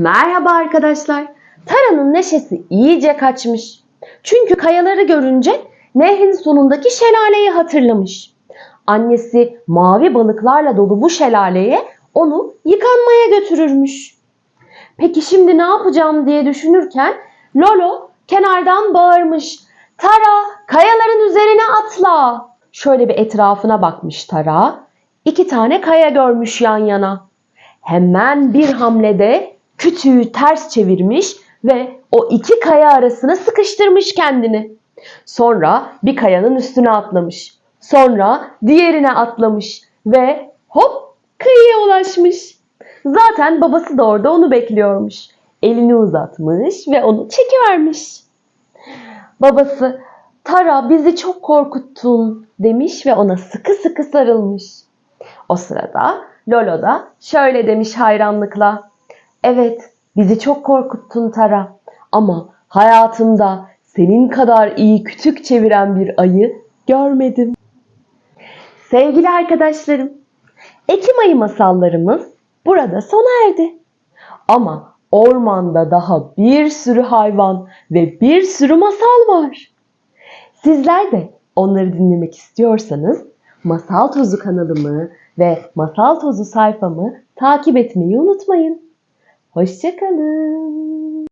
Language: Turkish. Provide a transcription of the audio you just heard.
Merhaba arkadaşlar. Tara'nın neşesi iyice kaçmış. Çünkü kayaları görünce nehrin sonundaki şelaleyi hatırlamış. Annesi mavi balıklarla dolu bu şelaleye onu yıkanmaya götürürmüş. Peki şimdi ne yapacağım diye düşünürken Lolo kenardan bağırmış. Tara kayaların üzerine atla. Şöyle bir etrafına bakmış Tara. İki tane kaya görmüş yan yana. Hemen bir hamlede kütüğü ters çevirmiş ve o iki kaya arasına sıkıştırmış kendini. Sonra bir kayanın üstüne atlamış. Sonra diğerine atlamış ve hop kıyıya ulaşmış. Zaten babası da orada onu bekliyormuş. Elini uzatmış ve onu çekivermiş. Babası Tara bizi çok korkuttun demiş ve ona sıkı sıkı sarılmış. O sırada Lolo da şöyle demiş hayranlıkla. Evet bizi çok korkuttun Tara ama hayatımda senin kadar iyi kütük çeviren bir ayı görmedim. Sevgili arkadaşlarım, Ekim ayı masallarımız burada sona erdi. Ama ormanda daha bir sürü hayvan ve bir sürü masal var. Sizler de onları dinlemek istiyorsanız Masal Tozu kanalımı ve Masal Tozu sayfamı takip etmeyi unutmayın. Hoşçakalın.